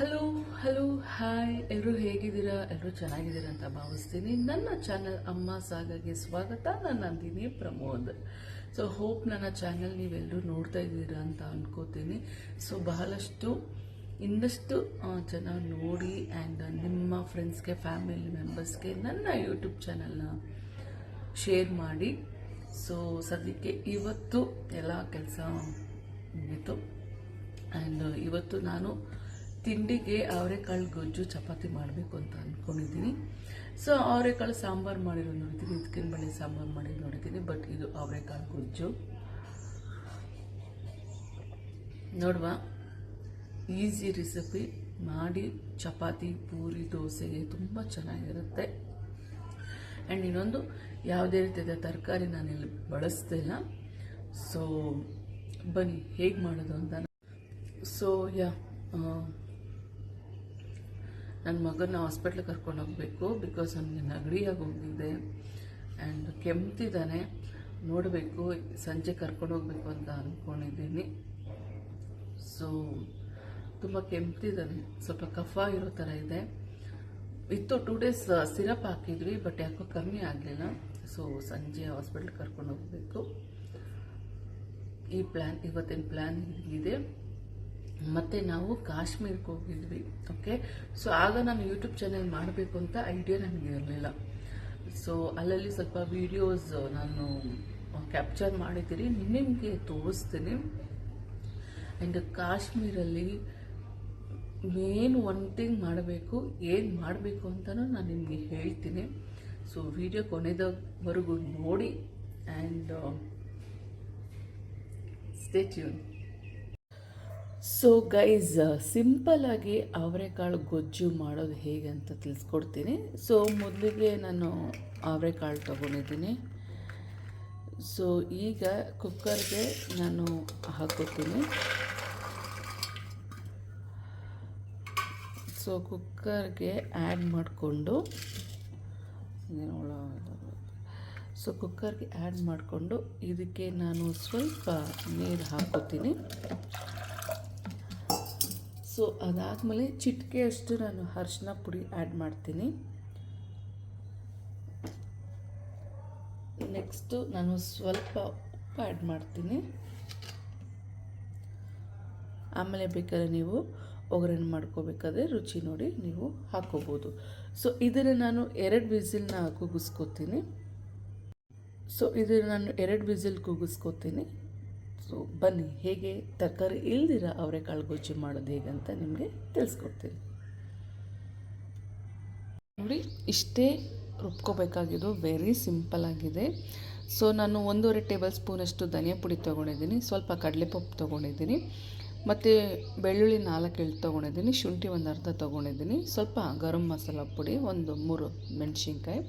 Hello hello hi ಎಲ್ಲರೂ ಹೇಗಿದ್ದೀರಾ? ಎಲ್ಲರೂ ಚೆನ್ನಾಗಿದ್ದೀರಾ ಅಂತ ಭಾವಿಸ್ತೀನಿ. ನನ್ನ ಚಾನಲ್ ಅಮ್ಮ ಸಾಗಗೆ ಸ್ವಾಗತ. ನಾನು ನಂದಿನಿ ಪ್ರಮೋದ್. ಸೊ ಹೋಪ್ ನನ್ನ ಚಾನಲ್ ನೀವೆಲ್ಲರೂ ನೋಡ್ತಾ ಇದ್ದೀರಾ ಅಂತ ಅನ್ಕೋತೀನಿ. ಸೊ ಬಹಳಷ್ಟು, ಇನ್ನಷ್ಟು ಜನ ನೋಡಿ ಆ್ಯಂಡ್ ನಿಮ್ಮ ಫ್ರೆಂಡ್ಸ್ಗೆ ಫ್ಯಾಮಿಲಿ ಮೆಂಬರ್ಸ್ಗೆ ನನ್ನ ಯೂಟ್ಯೂಬ್ ಚಾನಲ್ನ ಶೇರ್ ಮಾಡಿ. ಸೊ ಸದ್ಯಕ್ಕೆ ಇವತ್ತು ಎಲ್ಲ ಕೆಲಸ ಮುಗೀತು. ಆ್ಯಂಡ್ ಇವತ್ತು ನಾನು ತಿಂಡಿಗೆ ಅವರೆಕಾಳು ಗೊಜ್ಜು, ಚಪಾತಿ ಮಾಡಬೇಕು ಅಂತ ಅಂದ್ಕೊಂಡಿದ್ದೀನಿ ಸೊ ಅವರೆಕಾಳು ಸಾಂಬಾರು ಮಾಡಿರೋ ನೋಡಿದ್ದೀನಿ. ಇದಕ್ಕಿನ ಬಳ್ಳಿ ಸಾಂಬಾರು ಮಾಡಿ ನೋಡಿದ್ದೀನಿ. ಬಟ್ ಇದು ಅವರೆಕಾಳು ಗೊಜ್ಜು. ನೋಡುವ. ಈಸಿ ರೆಸಿಪಿ ಮಾಡಿ ಚಪಾತಿ, ಪೂರಿ, ದೋಸೆಗೆ ತುಂಬ ಚೆನ್ನಾಗಿರುತ್ತೆ. ಆ್ಯಂಡ್ ಇನ್ನೊಂದು, ಯಾವುದೇ ರೀತಿಯಾದ ತರಕಾರಿ ನಾನು ನಾನಿಲ್ಲಿ ಬಳಸ್ತಿಲ್ಲ ಸೊ ಬನ್ನಿ, ಹೇಗೆ ಮಾಡೋದು ಅಂತ. ಸೊ ಯಾ ನನ್ನ ಮಗನ ಹಾಸ್ಪಿಟ್ಲಿಗೆ ಕರ್ಕೊಂಡು ಹೋಗಬೇಕು ಬಿಕಾಸ್ ಅವನಿಗೆ ನೆಗಡಿಯಾಗಿ ಹೋಗಿದೆ ಆ್ಯಂಡ್ ಕೆಮ್ತಿದ್ದಾನೆ ನೋಡಬೇಕು, ಸಂಜೆ ಕರ್ಕೊಂಡು ಹೋಗಬೇಕು ಅಂತ ಅಂದ್ಕೊಂಡಿದ್ದೀನಿ ಸೊ ತುಂಬ ಕೆಮ್ತಿದ್ದಾನೆ ಸ್ವಲ್ಪ ಕಫ ಇರೋ ಥರ ಇದೆ. ಇತ್ತು ಟೂ ಡೇಸ್ ಸಿರಪ್ ಹಾಕಿದ್ವಿ ಬಟ್ ಯಾಕೋ ಕಮ್ಮಿ ಆಗಲಿಲ್ಲ. ಸೊ ಸಂಜೆ ಹಾಸ್ಪಿಟ್ಲ್ ಕರ್ಕೊಂಡು ಹೋಗಬೇಕು. ಈ ಪ್ಲ್ಯಾನ್ ಇವತ್ತಿನ ಪ್ಲ್ಯಾನ್ ಹೀಗಿದೆ ಮತ್ತು ನಾವು ಕಾಶ್ಮೀರಕ್ಕೆ ಹೋಗಿದ್ವಿ ಓಕೆ ಸೊ ಆಗ ನಾನು ಯೂಟ್ಯೂಬ್ ಚಾನೆಲ್ ಮಾಡಬೇಕು ಅಂತ ಐಡಿಯಾ ನನಗೆ ಇರಲಿಲ್ಲ. ಸೊ ಅಲ್ಲಲ್ಲಿ ಸ್ವಲ್ಪ ವಿಡಿಯೋಸ್ ನಾನು ಕ್ಯಾಪ್ಚರ್ ಮಾಡಿದ್ದೀನಿ. ನಿಮಗೆ ತೋರಿಸ್ತೀನಿ. ಆ್ಯಂಡ್ ಕಾಶ್ಮೀರಲ್ಲಿ ಮೇನ್ ಒನ್ ಥಿಂಗ್ ಮಾಡಬೇಕು, ಏನು ಮಾಡಬೇಕು ಅಂತಲೂ ನಾನು ನಿಮಗೆ ಹೇಳ್ತೀನಿ. ಸೊ ವಿಡಿಯೋ ಕೊನೆದವರೆಗೂ ನೋಡಿ. And stay tune so guys ಸಿಂಪಲ್ಲಾಗಿ ಅವರೆಕಾಳು ಗೊಜ್ಜು ಮಾಡೋದು ಹೇಗೆ ಅಂತ ತಿಳಿಸ್ಕೊಡ್ತೀನಿ. ಸೊ ಮೊದಲಿಗೆ ನಾನು ಅವರೆಕಾಳು ತೊಗೊಂಡಿದ್ದೀನಿ. ಸೊ ಈಗ ಕುಕ್ಕರ್ಗೆ ನಾನು ಹಾಕೋತೀನಿ. ಸೊ ಕುಕ್ಕರ್ಗೆ ಆ್ಯಡ್ ಮಾಡಿಕೊಂಡು ಸೊ ಕುಕ್ಕರ್ಗೆ ಆ್ಯಡ್ ಮಾಡಿಕೊಂಡು ಇದಕ್ಕೆ ನಾನು ಸ್ವಲ್ಪ ನೀರು ಹಾಕೋತೀನಿ. ಸೊ, ಅದಾದಮೇಲೆ ಚಿಟಿಕೆಯಷ್ಟು ನಾನು ಅರ್ಶಿನ ಪುಡಿ ಆ್ಯಡ್ ಮಾಡ್ತೀನಿ. ನೆಕ್ಸ್ಟು ನಾನು ಸ್ವಲ್ಪ ಉಪ್ಪು ಆ್ಯಡ್ ಮಾಡ್ತೀನಿ. ಆಮೇಲೆ ಬೇಕಾದ್ರೆ ನೀವು ಒಗ್ಗರಣೆ ಮಾಡ್ಕೋಬೇಕಾದ್ರೆ ರುಚಿ ನೋಡಿ ನೀವು ಹಾಕೋಬೋದು. ಸೊ ಇದನ್ನು ನಾನು ಎರಡು ವಿಸಿಲ್ನ ಕೂಗಿಸ್ಕೊತೀನಿ ಸೊ ಇದನ್ನು ನಾನು ಎರಡು ವಿಸಿಲ್ ಕೂಗಿಸ್ಕೊತೀನಿ ಸೊ ಬನ್ನಿ, ಹೇಗೆ ತರಕಾರಿ ಇಲ್ದಿರ ಅವರೆಕಾಳು ಗೊಜ್ಜು ಮಾಡೋದು ಹೇಗೆ ಅಂತ ನಿಮಗೆ ತಿಳಿಸ್ಕೊಡ್ತೀನಿ. ನೋಡಿ, ಇಷ್ಟೇ ರುಬ್ಕೋಬೇಕಾಗಿದ್ದು ವೆರಿ ಸಿಂಪಲ್ ಆಗಿದೆ. ಸೊ ನಾನು ಒಂದೂವರೆ ಟೇಬಲ್ ಸ್ಪೂನಷ್ಟು ಧನಿಯಾ ಪುಡಿ ತೊಗೊಂಡಿದ್ದೀನಿ, ಸ್ವಲ್ಪ ಕಡಲೆಪಪ್ಪು ತೊಗೊಂಡಿದ್ದೀನಿ, ಮತ್ತು ಬೆಳ್ಳುಳ್ಳಿ ನಾಲ್ಕು ಎಳ್ಳು ತೊಗೊಂಡಿದ್ದೀನಿ, ಶುಂಠಿ ಒಂದು ಅರ್ಧ ತೊಗೊಂಡಿದ್ದೀನಿ, ಸ್ವಲ್ಪ ಗರಂ ಮಸಾಲ ಪುಡಿ, ಒಂದು ಮೂರು ಮೆಣಸಿನ್ಕಾಯಿ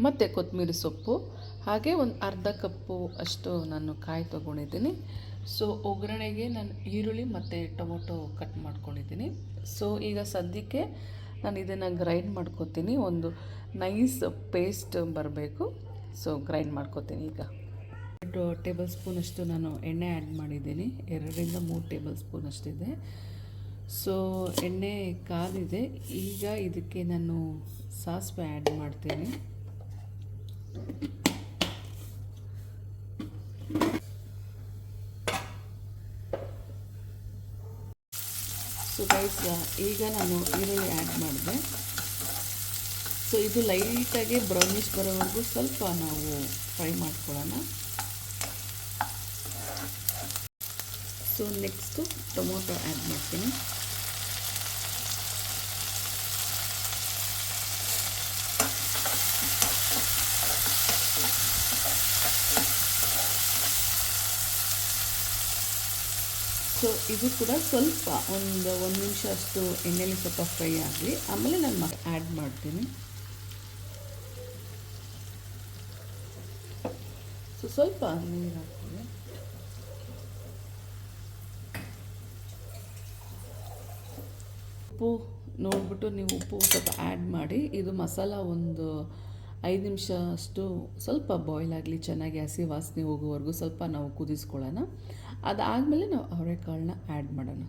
ಮತ್ತು ಕೊತ್ತಂಬರಿ ಸೊಪ್ಪು, ಹಾಗೆ ಒಂದು ಅರ್ಧ ಕಪ್ಪು ಅಷ್ಟು ನಾನು ಕಾಯಿ ತೊಗೊಂಡಿದ್ದೀನಿ. ಸೊ ಒಗ್ಗರಣೆಗೆ ನಾನು ಈರುಳ್ಳಿ ಮತ್ತು ಟೊಮೊಟೊ ಕಟ್ ಮಾಡ್ಕೊಂಡಿದ್ದೀನಿ. ಸೊ ಈಗ ಸದ್ಯಕ್ಕೆ ನಾನು ಇದನ್ನು ಗ್ರೈಂಡ್ ಮಾಡ್ಕೊತೀನಿ. ಒಂದು ನೈಸ್ ಪೇಸ್ಟ್ ಬರಬೇಕು. ಸೊ ಗ್ರೈಂಡ್ ಮಾಡ್ಕೋತೀನಿ ಈಗ. ಎರಡು ಟೇಬಲ್ ಸ್ಪೂನಷ್ಟು ನಾನು ಎಣ್ಣೆ ಆ್ಯಡ್ ಮಾಡಿದ್ದೀನಿ. ಎರಡರಿಂದ ಮೂರು ಟೇಬಲ್ ಸ್ಪೂನ್ ಅಷ್ಟಿದೆ. ಸೊ ಎಣ್ಣೆ ಕಾದಿದೆ ಈಗ ಇದಕ್ಕೆ ನಾನು ಸಾಸಿವೆ ಆ್ಯಡ್ ಮಾಡ್ತೀನಿ. ಸೊ ಗೈಸ್ ಈಗ ನಾನು ಈರುಳ್ಳಿ ಆ್ಯಡ್ ಮಾಡಿದೆ. ಸೊ ಇದು ಲೈಟಾಗಿ ಬ್ರೌನಿಷ್ ಬರೋವರೆಗೂ ಸ್ವಲ್ಪ ನಾವು ಫ್ರೈ ಮಾಡ್ಕೊಳ್ಳೋಣ. ಸೊ ನೆಕ್ಸ್ಟು ಟೊಮೊಟೊ ಆ್ಯಡ್ ಮಾಡ್ತೀನಿ ಸೊ ಇದು ಕೂಡ ಸ್ವಲ್ಪ ಒಂದು ಒಂದು ನಿಮಿಷ ಅಷ್ಟು ಎಣ್ಣೆಲಿ ಸ್ವಲ್ಪ ಫ್ರೈ ಆಗಲಿ. ಆಮೇಲೆ ನಾನು ಮ ಆ್ಯಡ್ ಮಾಡ್ತೀನಿ. ಸೊ ಸ್ವಲ್ಪ ನೀರು ಹಾಕ್ತೀನಿ. ಉಪ್ಪು ನೋಡಿಬಿಟ್ಟು ನೀವು ಉಪ್ಪು ಸ್ವಲ್ಪ ಆ್ಯಡ್ ಮಾಡಿ. ಇದು ಮಸಾಲ ಒಂದು ಐದು ನಿಮಿಷ ಅಷ್ಟು ಸ್ವಲ್ಪ ಬಾಯ್ಲ್ ಆಗಲಿ, ಚೆನ್ನಾಗಿ ಹಸಿ ವಾಸನೆ ಹೋಗೋವರೆಗೂ ಸ್ವಲ್ಪ ನಾವು ಕುದಿಸ್ಕೊಳ್ಳೋಣ. ಅದಾದಮೇಲೆ ನಾವು ಅವರೆಕಾಳನ್ನ ಆ್ಯಡ್ ಮಾಡೋಣ.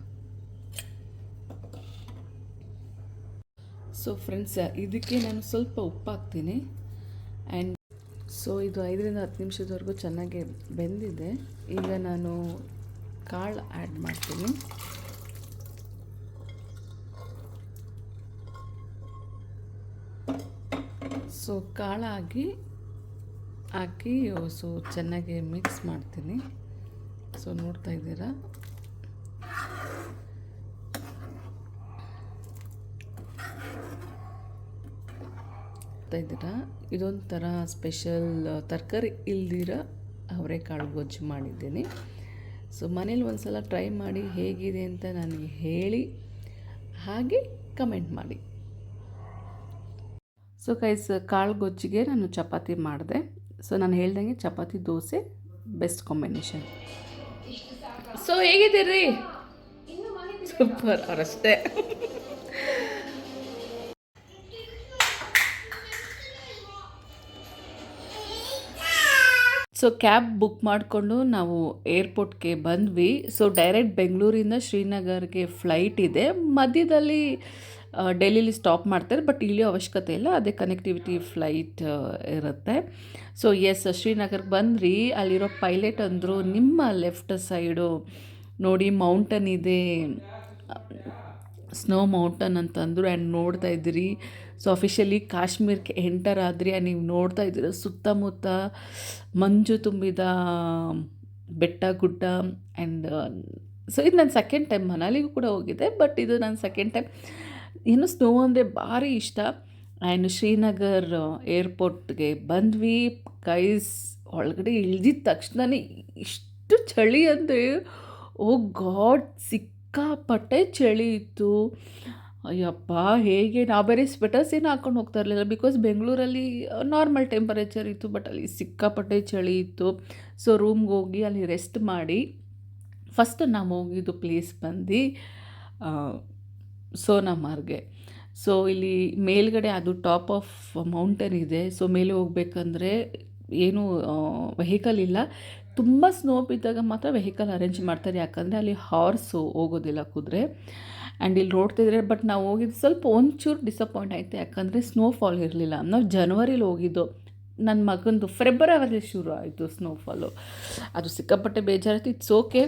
ಸೊ ಫ್ರೆಂಡ್ಸ್ ಇದಕ್ಕೆ ನಾನು ಸ್ವಲ್ಪ ಉಪ್ಪು ಹಾಕ್ತೀನಿ ಆ್ಯಂಡ್ ಸೊ ಇದು ಐದರಿಂದ ಹತ್ತು ನಿಮಿಷದವರೆಗೂ ಚೆನ್ನಾಗಿ ಬೆಂದಿದೆ. ಈಗ ನಾನು ಕಾಳು ಆ್ಯಡ್ ಮಾಡ್ತೀನಿ. ಸೊ ಕಾಳಾಗಿ ಹಾಕಿ ಸೊ ಚೆನ್ನಾಗಿ ಮಿಕ್ಸ್ ಮಾಡ್ತೀನಿ. ಸೊ ನೋಡ್ತಾ ಇದ್ದೀರಾ? ಇದ್ದೀರಾ? ಇದೊಂಥರ ಸ್ಪೆಷಲ್ ತರಕಾರಿ ಇಲ್ದಿರ? ಅವರೆಕಾಳು ಗೊಜ್ಜು ಮಾಡಿದ್ದೀನಿ. ಸೊ ಮನೇಲಿ ಒಂದು ಸಲ ಟ್ರೈ ಮಾಡಿ ಹೇಗಿದೆ ಅಂತ ನನಗೆ ಹೇಳಿ, ಹಾಗೆ ಕಮೆಂಟ್ ಮಾಡಿ. ಸೊ ಕೈಸ್ ಕಾಳು ಗೊಜ್ಜಿಗೆ ನಾನು ಚಪಾತಿ ಮಾಡಿದೆ. ಸೊ ನಾನು ಹೇಳ್ದಂಗೆ chapati, dosa best combination so ಹೇಗಿದ್ದೀರಿ? ಸೂಪರ್ ಅವರಷ್ಟೇ. ಸೊ ಕ್ಯಾಬ್ ಬುಕ್ ಮಾಡಿಕೊಂಡು ನಾವು ಏರ್ಪೋರ್ಟ್ಗೆ ಬಂದ್ವಿ. ಸೊ ಡೈರೆಕ್ಟ್ ಬೆಂಗಳೂರಿಂದ ಶ್ರೀನಗರ್ಗೆ ಫ್ಲೈಟ್ ಇದೆ. ಮಧ್ಯದಲ್ಲಿ ಡೆಲ್ಲಿಲಿ ಸ್ಟಾಪ್ ಮಾಡ್ತಾರೆ ಬಟ್ ಇಳಿಯೋ ಅವಶ್ಯಕತೆ ಇಲ್ಲ, ಅದೇ ಕನೆಕ್ಟಿವಿಟಿ ಫ್ಲೈಟ್ ಇರುತ್ತೆ. ಸೊ ಎಸ್ ಶ್ರೀನಗರ್ಗೆ ಬಂದ್ರಿ, ಅಲ್ಲಿರೋ ಪೈಲಟ್ ಅಂದರು ನಿಮ್ಮ ಲೆಫ್ಟ್ ಸೈಡು ನೋಡಿ ಮೌಂಟನ್ ಇದೆ ಸ್ನೋ ಮೌಂಟನ್ ಅಂತಂದರು ಆ್ಯಂಡ್ ನೋಡ್ತಾ ಇದ್ದೀರಿ. ಸೊ ಅಫಿಷಿಯಲಿ ಕಾಶ್ಮೀರಕ್ಕೆ ಎಂಟರ್ ಆದ್ರಿ ಆ್ಯಂಡ್ ನೀವು ನೋಡ್ತಾ ಇದ್ದೀರ, ಸುತ್ತಮುತ್ತ ಮಂಜು ತುಂಬಿದ ಬೆಟ್ಟ, ಗುಡ್ಡ ಆ್ಯಂಡ್ ಸೊ ಇದು ನನ್ನ ಸೆಕೆಂಡ್ ಟೈಮ್ ಮನಾಲಿಗೂ ಕೂಡ ಹೋಗಿದ್ದೆ ಬಟ್ ಇದು ನನ್ನ ಸೆಕೆಂಡ್ ಟೈಮ್ ಏನು ಸ್ನೋ ಅಂದರೆ ಭಾರಿ ಇಷ್ಟ. ಆ್ಯಂಡ್ ಶ್ರೀನಗರ್ ಏರ್ಪೋರ್ಟ್ಗೆ ಬಂದ್ವಿ. ಕೈಸ್ ಒಳಗಡೆ ಇಳಿದಿದ್ದ ತಕ್ಷಣನೇ ಇಷ್ಟು ಚಳಿ ಅಂದರೆ, ಓ ಗಾಡ್, ಸಿಕ್ಕಾಪಟ್ಟೆ ಚಳಿ ಇತ್ತು. ಅಯ್ಯಪ್ಪ, ಹೇಗೆ? ನಾವು ಬೇರೆ ಸ್ವೆಟರ್ಸ್ ಏನು ಹಾಕೊಂಡು ಹೋಗ್ತಾ ಇರಲಿಲ್ಲ. ಬಿಕಾಸ್ ಬೆಂಗಳೂರಲ್ಲಿ ನಾರ್ಮಲ್ ಟೆಂಪರೇಚರ್ ಇತ್ತು ಬಟ್ ಅಲ್ಲಿ ಸಿಕ್ಕಾಪಟ್ಟೆ ಚಳಿ ಇತ್ತು. ಸೊ ರೂಮ್ಗೆ ಹೋಗಿ ಅಲ್ಲಿ ರೆಸ್ಟ್ ಮಾಡಿ ಫಸ್ಟ್ ನಾವು ಹೋಗಿದ್ದು ಪ್ಲೇಸ್ ಬಂದು ಸೋನಾಮಾರ್ಗೆ ಸೊ ಇಲ್ಲಿ ಮೇಲ್ಗಡೆ ಅದು ಟಾಪ್ ಆಫ್ ಮೌಂಟೇನ್ ಇದೆ. ಸೊ ಮೇಲೆ ಹೋಗ್ಬೇಕಂದ್ರೆ ಏನು ವೆಹಿಕಲ್ ಇಲ್ಲ. ತುಂಬ ಸ್ನೋ ಬಿದ್ದಾಗ ಮಾತ್ರ ವೆಹಿಕಲ್ ಅರೇಂಜ್ ಮಾಡ್ತಾರೆ. ಯಾಕಂದರೆ ಅಲ್ಲಿ ಹಾರ್ಸು ಹೋಗೋದಿಲ್ಲ ಕುದುರೆ. ಆ್ಯಂಡ್ ಇಲ್ಲಿ ನೋಡ್ತಿದ್ರೆ ಬಟ್ ನಾವು ಹೋಗಿದ್ದು ಸ್ವಲ್ಪ ಒಂಚೂರು ಡಿಸಪಾಯಿಂಟ್ ಆಯಿತು. ಯಾಕಂದರೆ ಸ್ನೋಫಾಲ್ ಇರಲಿಲ್ಲ. ನಾವು ಜನವರಿಲಿ ಹೋಗಿದ್ದು. ನನ್ನ ಮಗಂದು ಫೆಬ್ರವರಿ ಶುರು ಆಯಿತು ಸ್ನೋಫಾಲು ಅದು ಸಿಕ್ಕಾಪಟ್ಟೆ ಬೇಜಾರಾಯ್ತು. ಇಟ್ಸ್ ಓಕೆ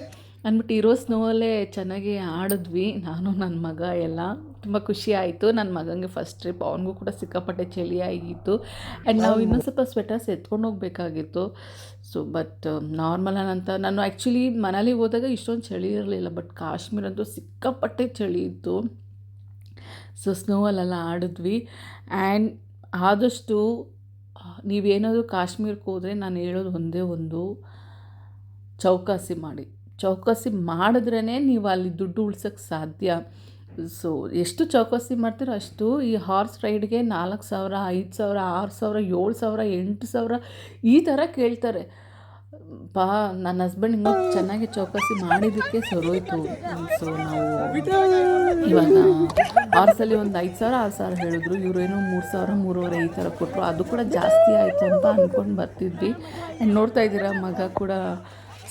ಅಂದ್ಬಿಟ್ಟು ಇರೋ ಸ್ನೋವಲ್ಲೇ ಚೆನ್ನಾಗಿ ಆಡಿದ್ವಿ. ನಾನು ನನ್ನ ಮಗ ಎಲ್ಲ. ತುಂಬ ಖುಷಿ ಆಯಿತು. ನನ್ನ ಮಗನಿಗೆ ಫಸ್ಟ್ ಟ್ರಿಪ್ ಅವನಿಗೂ ಕೂಡ ಸಿಕ್ಕಾಪಟ್ಟೆ ಚಳಿ ಆಗಿತ್ತು. ಆ್ಯಂಡ್ ನಾವು ಇನ್ನೊಂದು ಸ್ವಲ್ಪ ಸ್ವೆಟರ್ಸ್ ಎತ್ಕೊಂಡು ಹೋಗಬೇಕಾಗಿತ್ತು. ಸೊ ಬಟ್ ನಾರ್ಮಲ್ ಅಂತ ನಾನು ಆ್ಯಕ್ಚುಲಿ ಮನೇಲಿ ಹೋದಾಗ ಇಷ್ಟೊಂದು ಚಳಿ ಇರಲಿಲ್ಲ. ಬಟ್ ಕಾಶ್ಮೀರ ಅಂತೂ ಸಿಕ್ಕಾಪಟ್ಟೆ ಚಳಿ ಇತ್ತು. ಸೊ ಸ್ನೋವಲ್ಲೆಲ್ಲ ಆಡಿದ್ವಿ. ಆ್ಯಂಡ್ ಆದಷ್ಟು ನೀವೇನಾದರೂ ಕಾಶ್ಮೀರಕ್ಕೆ ಹೋದರೆ ನಾನು ಹೇಳೋದು ಒಂದೇ ಒಂದು ಚೌಕಾಸಿ ಮಾಡಿ. ಚೌಕಾಸಿ ಮಾಡಿದ್ರೇ ನೀವು ಅಲ್ಲಿ ದುಡ್ಡು ಉಳ್ಸೋಕ್ಕೆ ಸಾಧ್ಯ. ಸೊ ಎಷ್ಟು ಚೌಕಾಸಿ ಮಾಡ್ತೀರೋ ಅಷ್ಟು ಈ ಹಾರ್ಸ್ ರೈಡ್ಗೆ ನಾಲ್ಕು ಸಾವಿರ, ಐದು ಸಾವಿರ, ಆರು ಸಾವಿರ, ಏಳು ಸಾವಿರ, ಎಂಟು ಸಾವಿರ ಈ ಥರ ಕೇಳ್ತಾರೆ. ಪಾ, ನನ್ನ ಹಸ್ಬೆಂಡ್ ಇನ್ನೂ ಚೆನ್ನಾಗಿ ಚೌಕಾಸಿ ಮಾಡಿದ್ದಕ್ಕೆ ಸರೋಯ್ತು. ಸೊ ನಾವು ಇವಾಗ ಹಾರ್ಸಲ್ಲಿ ಒಂದು ಐದು ಸಾವಿರ, ಆರು ಸಾವಿರ ಹೇಳಿದ್ರು. ಇವರೇನೋ ಮೂರು ಸಾವಿರ, ಮೂರುವರೆ ಈ ಥರ ಕೊಟ್ಟರು ಅದು ಕೂಡ ಜಾಸ್ತಿ ಆಯಿತು ಅಂತ ಅಂದ್ಕೊಂಡು ಬರ್ತಿದ್ವಿ. ನೋಡ್ತಾ ಇದ್ದೀರಾ, ಮಗ ಕೂಡ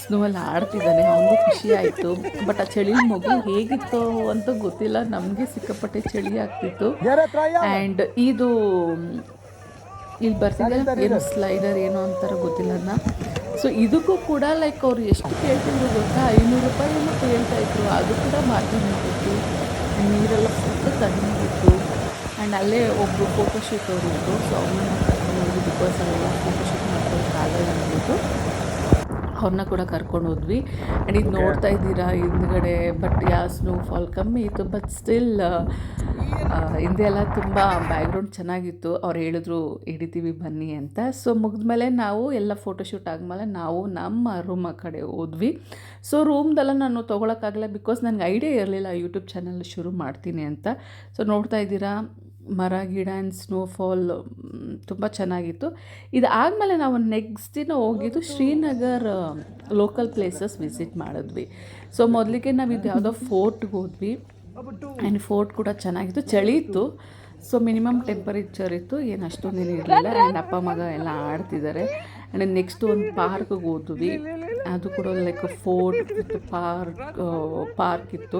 ಸ್ನೋವಲ್ಲಿ ಆಡ್ತಿದ್ದಾನೆ ಅವನಿಗೂ ಖುಷಿ ಆಯಿತು. ಬಟ್ ಆ ಚಳಿ ಮಗು ಹೇಗಿತ್ತು ಅಂತ ಗೊತ್ತಿಲ್ಲ ನಮಗೆ ಸಿಕ್ಕಾಪಟ್ಟೆ ಚಳಿ ಆಗ್ತಿತ್ತು. ಆ್ಯಂಡ್ ಇದು ಇಲ್ಲಿ ಬರ್ತಿದ್ದಾರೆ ಏನು ಸ್ಲೈಡರ್ ಏನು ಅಂತಾರ ಗೊತ್ತಿಲ್ಲ ಸೊ ಇದಕ್ಕೂ ಕೂಡ ಲೈಕ್ ಅವ್ರು ಎಷ್ಟು ಕೇಳ್ತಿದ್ರು ಗೊತ್ತಾ? ಐನೂರು ರೂಪಾಯಿ ಏನೋ ಕೇಳ್ತಾ ಇದ್ರು. ಅದು ಕೂಡ ಮಾತಾಡ್ತಿತ್ತು ನೀರೆಲ್ಲ ಸುತ್ತ ತಣ್ಣಗಿತ್ತು ಆ್ಯಂಡ್ ಅಲ್ಲೇ ಒಬ್ಬರು ಫೋಟೋಶೂಟ್ ಅವರು ಇತ್ತು ಸೊ ಅವನ್ನ ಕರ್ಕೊಂಡು ಹೋಗಿ ಬಿಕಾಸ್ ಅಲ್ಲೆಲ್ಲ ಫೋಟೋಶೂಟ್ ಮಾಡ್ಕೊಳ್ಳೋಕ್ಕಾಗಲ್ಲ ಅಂದ್ಬಿಟ್ಟು ಅವ್ರನ್ನ ಕೂಡ ಕರ್ಕೊಂಡು ಹೋದ್ವಿ. ಆ್ಯಂಡ್ ಇದು ನೋಡ್ತಾ ಇದ್ದೀರಾ ಹಿಂದ್ಗಡೆ ಬಟ್ ಯಾ ಸ್ನೋಫಾಲ್ ಕಮ್ಮಿ ಇತ್ತು ಬಟ್ ಸ್ಟಿಲ್ ಹಿಂದೆ ಎಲ್ಲ ತುಂಬ ಬ್ಯಾಕ್ಗ್ರೌಂಡ್ ಚೆನ್ನಾಗಿತ್ತು. ಅವ್ರು ಹೇಳಿದ್ರು, ಹಿಡಿತೀವಿ ಬನ್ನಿ ಅಂತ. ಸೊ ಮುಗಿದ್ಮೇಲೆ ನಾವು ಎಲ್ಲ ಫೋಟೋಶೂಟ್ ಆದಮೇಲೆ ನಾವು ನಮ್ಮ ರೂಮ್ ಕಡೆ ಹೋದ್ವಿ. ಸೊ ರೂಮ್ದೆಲ್ಲ ನಾನು ತೊಗೊಳಕ್ಕಾಗಲ್ಲ ಬಿಕಾಸ್ ನನಗೆ ಐಡಿಯಾ ಇರಲಿಲ್ಲ ಯೂಟ್ಯೂಬ್ ಚಾನಲ್ ಶುರು ಮಾಡ್ತೀನಿ ಅಂತ. ಸೊ ನೋಡ್ತಾ ಇದ್ದೀರಾ ಮರ ಗಿಡ ಆ್ಯಂಡ್ ಸ್ನೋಫಾಲ್ ತುಂಬ ಚೆನ್ನಾಗಿತ್ತು. ಇದು ಆದಮೇಲೆ ನಾವು ನೆಕ್ಸ್ಟ್ ದಿನ ಹೋಗಿದ್ದು ಶ್ರೀನಗರ್ ಲೋಕಲ್ ಪ್ಲೇಸಸ್ ವಿಸಿಟ್ ಮಾಡಿದ್ವಿ. ಸೊ ಮೊದಲಿಗೆ ನಾವು ಇದು ಯಾವುದೋ ಫೋರ್ಟ್ಗೆ ಹೋದ್ವಿ. ಆ್ಯಂಡ್ ಫೋರ್ಟ್ ಕೂಡ ಚೆನ್ನಾಗಿತ್ತು ಚಳಿ ಇತ್ತು. ಸೊ ಮಿನಿಮಮ್ ಟೆಂಪರೇಚರ್ ಇತ್ತು ಏನು ಅಷ್ಟೊಂದೇನು ಇರಲಿಲ್ಲ. ಆ್ಯಂಡ್ ಅಪ್ಪ ಮಗ ಎಲ್ಲ ಆಡ್ತಿದ್ದಾರೆ ಆ್ಯಂಡ್ ನೆಕ್ಸ್ಟ್ ಒಂದು ಪಾರ್ಕ್ಗೆ ಹೋದ್ವಿ. ಅದು ಕೂಡ like fort with park park ಇತ್ತು.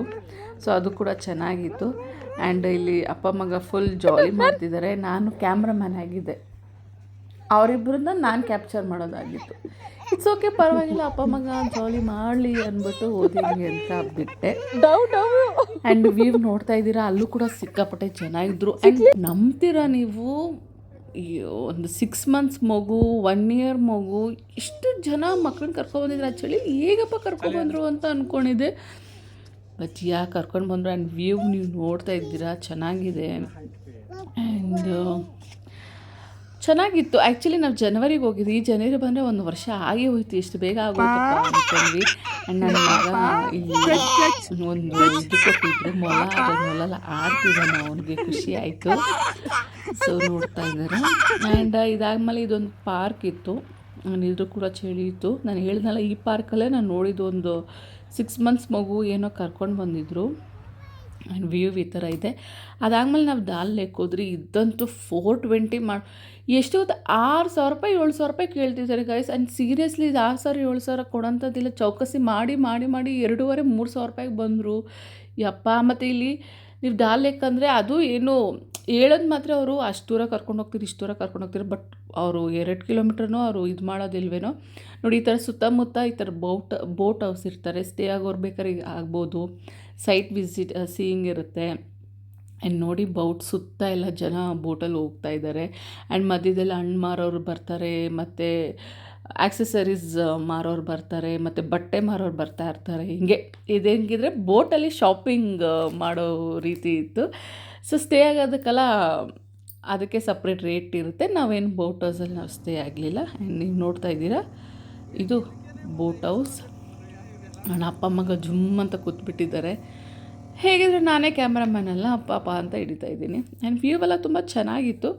ಸೊ ಅದು ಕೂಡ ಚೆನ್ನಾಗಿತ್ತು. ಆ್ಯಂಡ್ ಇಲ್ಲಿ ಅಪ್ಪ ಮಗ ಫುಲ್ ಜಾಲಿ ಮಾಡ್ತಿದ್ದಾರೆ. ನಾನು ಕ್ಯಾಮ್ರಾಮ್ಯಾನ್ ಆಗಿದ್ದೆ ಅವರಿಬ್ಬರನ್ನ ನಾನು ಕ್ಯಾಪ್ಚರ್ ಮಾಡೋದಾಗಿತ್ತು. ಇಟ್ಸ್ ಓಕೆ ಪರವಾಗಿಲ್ಲ ಅಪ್ಪ ಮಗ ಜಾಲಿ ಮಾಡಲಿ ಅಂದ್ಬಿಟ್ಟು ಓದಿದ್ವಿ ಅಂತ ಬಿಟ್ಟೆ. ಆ್ಯಂಡ್ ವ್ಯೂ ನೋಡ್ತಾ ಇದ್ದೀರಾ ಅಲ್ಲೂ ಕೂಡ ಸಿಕ್ಕಾಪಟ್ಟೆ ಚೆನ್ನಾಗಿದ್ರು. ಆ್ಯಂಡ್ ನಂಬ್ತೀರಾ ನೀವು? ಅಯ್ಯೋ ಒಂದು ಸಿಕ್ಸ್ ಮಂತ್ಸ್ ಮಗು ಒನ್ ಇಯರ್ ಮಗು ಇಷ್ಟು ಜನ ಮಕ್ಕಳನ್ನ ಕರ್ಕೊಬಂದಿದ್ರು ಆ್ಯಕ್ಚುಲಿ ಹೇಗಪ್ಪ ಕರ್ಕೊಬಂದರು ಅಂತ ಅಂದ್ಕೊಂಡಿದ್ದೆ ಯಾಕೆ ಕರ್ಕೊಂಡು ಬಂದರು ಆ್ಯಂಡ್ ವ್ಯೂ ನೀವು ನೋಡ್ತಾ ಇದ್ದೀರಾ? ಚೆನ್ನಾಗಿದೆ. ಆ್ಯಂಡ್ ಚೆನ್ನಾಗಿತ್ತು. ಆ್ಯಕ್ಚುಲಿ ನಾವು ಜನವರಿಗೆ ಹೋಗಿದ್ವಿ. ಈ ಜನವರಿ ಬಂದರೆ ಒಂದು ವರ್ಷ ಆಗಿ ಹೋಯ್ತು. ಎಷ್ಟು ಬೇಗ ಆಗೋಯ್ತಪ್ಪ ಆ್ಯಂಡ್ ನನ್ನ ಮಗ ಒಂದು ಇದು ಕೊಟ್ಟಿದ್ರು ಮೊಲ ಅದು ಮೊಲ ಆಡ್ತಿದ್ದಾನೆ ಅವನಿಗೆ. ಖುಷಿ ಆಯಿತು. ಸೊ ನೋಡ್ತಾ ಇದ್ದಾರೆ. ಆ್ಯಂಡ್ ಇದಾದ್ಮೇಲೆ ಇದೊಂದು ಪಾರ್ಕ್ ಇತ್ತು. ಇದು ಕೂಡ ಚಳಿ ನಾನು ಹೇಳಿದ್ನಲ್ಲ, ಈ ಪಾರ್ಕಲ್ಲೇ ನಾನು ನೋಡಿದ್ದು ಒಂದು ಸಿಕ್ಸ್ ಮಂತ್ಸ್ ಮಗು ಏನೋ ಕರ್ಕೊಂಡು ಬಂದಿದ್ರು. ಆ್ಯಂಡ್ ವ್ಯೂ ಈ ಥರ ಇದೆ. ಅದಾದಮೇಲೆ ನಾವು ದಾಲ್ ಲೇಕ್ ಹೋದ್ರಿ ಇದ್ದಂತೂ ಫೋರ್ ಟ್ವೆಂಟಿ ಮಾ ಎಷ್ಟು ಹೊತ್ತು ಆರು ಸಾವಿರ ರೂಪಾಯಿ, ಏಳು ಸಾವಿರ ರೂಪಾಯಿ ಕೇಳ್ತಿದ್ದಾರೆ ಗೈಸ್ ಆ್ಯಂಡ್ ಸೀರಿಯಸ್ಲಿ ಇದು ಆರು ಸಾವಿರ, ಏಳು ಸಾವಿರ ಕೊಡೋಂಥದ್ದಿಲ್ಲ. ಚೌಕಸಿ ಮಾಡಿ ಮಾಡಿ ಮಾಡಿ ಎರಡೂವರೆ, ಮೂರು ಸಾವಿರ ರೂಪಾಯಿಗೆ ಬಂದರು. ಯಪ್ಪ, ಮತ್ತು ಇಲ್ಲಿ ನೀವು ಡಾಲ್ ಲೇಕ್ ಅಂದರೆ ಅದು ಏನು ಹೇಳೋದು ಮಾತ್ರ ಅವರು ಅಷ್ಟು ದೂರ ಕರ್ಕೊಂಡು ಹೋಗ್ತೀರಿ ಇಷ್ಟು ದೂರ ಕರ್ಕೊಂಡು ಹೋಗ್ತೀರಿ ಬಟ್ ಅವರು ಎರಡು ಕಿಲೋಮೀಟ್ರ್ನೂ ಅವರು ಇದು ಮಾಡೋದಿಲ್ವೇನೋ. ನೋಡಿ, ಈ ಥರ ಸುತ್ತಮುತ್ತ ಈ ಥರ ಬೋಟ್ ಬೋಟ್ ಹೌಸ್ ಇರ್ತಾರೆ ಸ್ಟೇ ಆಗೋರು ಬೇಕಾದ್ರೆ ಆಗ್ಬೋದು. ಸೈಟ್ ವಿಸಿಟ್ ಸೀಯಿಂಗ್ ಇರುತ್ತೆ. ಆ್ಯಂಡ್ ನೋಡಿ ಬೌಟ್ ಸುತ್ತ ಎಲ್ಲ ಜನ ಬೋಟಲ್ಲಿ ಹೋಗ್ತಾ ಇದ್ದಾರೆ ಆ್ಯಂಡ್ ಮಧ್ಯದಲ್ಲಿ ಹಣ್ಣು ಮಾರೋರು ಬರ್ತಾರೆ, ಮತ್ತು ಆಕ್ಸೆಸರೀಸ್ ಮಾರೋರು ಬರ್ತಾರೆ, ಮತ್ತು ಬಟ್ಟೆ ಮಾರೋರು ಬರ್ತಾ ಇರ್ತಾರೆ. ಹಿಂಗೆ, ಇದು ಹೆಂಗಿದ್ರೆ ಬೋಟಲ್ಲಿ ಶಾಪಿಂಗ್ ಮಾಡೋ ರೀತಿ ಇತ್ತು. ಸೊ ಸ್ಟೇ ಆಗೋದಕ್ಕೆಲ್ಲ ಅದಕ್ಕೆ ಸಪ್ರೇಟ್ ರೇಟ್ ಇರುತ್ತೆ. ನಾವೇನು ಬೋಟ್ ಹೌಸಲ್ಲಿ ನಾವು ಸ್ಟೇ ಆಗಲಿಲ್ಲ. ಆ್ಯಂಡ್ ನೀವು ನೋಡ್ತಾ ಇದ್ದೀರಾ, ಇದು ಬೋಟ್ ಹೌಸ್ ನನ್ನ ಅಪ್ಪ ಮಗ ಜುಮ್ ಅಂತ ಕೂತ್ಬಿಟ್ಟಿದ್ದಾರೆ. ಹೇಗಿದ್ರೆ ನಾನೇ ಕ್ಯಾಮ್ರಾಮ್ಯಾನ್ ಅಲ್ಲ, ಅಪ್ಪ ಅಪ್ಪ ಅಂತ ಹಿಡಿತಾ ಇದ್ದೀನಿ. ಆ್ಯಂಡ್ ವ್ಯೂ ಎಲ್ಲ ತುಂಬ ಚೆನ್ನಾಗಿತ್ತು.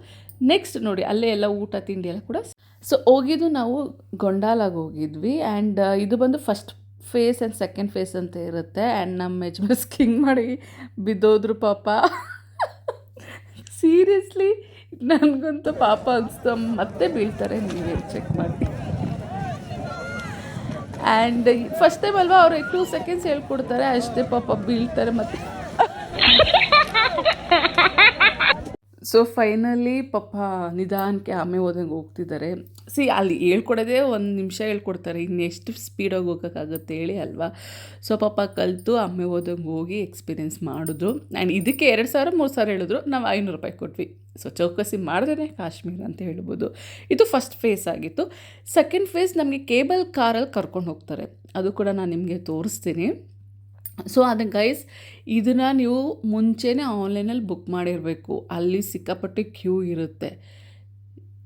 ನೆಕ್ಸ್ಟ್ ನೋಡಿ, ಅಲ್ಲೇ ಎಲ್ಲ ಊಟ, ತಿಂಡಿ ಎಲ್ಲ ಕೂಡ ಸೊ ಹೋಗಿದ್ದು ನಾವು ಗೊಂಡಾಲಾಗಿ ಹೋಗಿದ್ವಿ ಆ್ಯಂಡ್ ಇದು ಬಂದು first phase and second phase ಅಂತ ಇರುತ್ತೆ ಆ್ಯಂಡ್ ನಮ್ಮ ಯಜಮಾನ್ ಸ್ಕಿಂಗ್ ಮಾಡಿ ಬಿದ್ದೋದ್ರು ಪಾಪ. ಸೀರಿಯಸ್ಲಿ ನನಗಂತೂ ಪಾಪ ಅನಿಸ್ತು. ಮತ್ತೆ ಬೀಳ್ತಾರೆ, ನೀವೇ ಚೆಕ್ ಮಾಡಿ. ಆ್ಯಂಡ್ ಫಸ್ಟ್ ಟೈಮ್ ಅಲ್ವಾ ಅವ್ರು ಟೂ ಸೆಕೆಂಡ್ಸ್ ಹೇಳ್ಕೊಡ್ತಾರೆ, ಅಷ್ಟೇ ಪಾಪ ಬೀಳ್ತಾರೆ ಮತ್ತೆ. ಸೊ ಫೈನಲಿ ಪಾಪ ನಿಧಾನಕ್ಕೆ ಆಮೆ ಹೋದಂಗೆ ಹೋಗ್ತಿದ್ದಾರೆ. ಸಿ, ಅಲ್ಲಿ ಹೇಳ್ಕೊಡೋದೇ ಒಂದು ನಿಮಿಷ ಹೇಳ್ಕೊಡ್ತಾರೆ. ಇನ್ನೆಷ್ಟು ಸ್ಪೀಡಾಗಿ ಹೋಗೋಕ್ಕಾಗುತ್ತೆ ಹೇಳಿ ಅಲ್ವಾ? ಸೊ, ಪಾಪ ಕಲಿತು ಅಮ್ಮೆ ಹೋದಂಗೆ ಹೋಗಿ ಎಕ್ಸ್ಪೀರಿಯೆನ್ಸ್ ಮಾಡಿದ್ರು. ಆ್ಯಂಡ್ ಇದಕ್ಕೆ ಎರಡು ಸಾವಿರ, ಮೂರು ಸಾವಿರ ಹೇಳಿದ್ರು. ನಾವು ಐನೂರು ರೂಪಾಯಿ ಕೊಟ್ವಿ. ಸೊ ಚೌಕಸಿ ಮಾಡಿದ್ರೆ ಕಾಶ್ಮೀರ ಅಂತ ಹೇಳ್ಬೋದು. ಇದು ಫಸ್ಟ್ ಫೇಸ್ ಆಗಿತ್ತು. ಸೆಕೆಂಡ್ ಫೇಸ್ ನಮಗೆ ಕೇಬಲ್ ಕಾರಲ್ಲಿ ಕರ್ಕೊಂಡು ಹೋಗ್ತಾರೆ. ಅದು ಕೂಡ ನಾನು ನಿಮಗೆ ತೋರಿಸ್ತೀನಿ. ಸೊ ಅದು ಗೈಸ್ ಇದನ್ನು ನೀವು ಮುಂಚೆನೇ ಆನ್ಲೈನಲ್ಲಿ ಬುಕ್ ಮಾಡಿರಬೇಕು. ಅಲ್ಲಿ ಸಿಕ್ಕಾಪಟ್ಟೆ ಕ್ಯೂ ಇರುತ್ತೆ.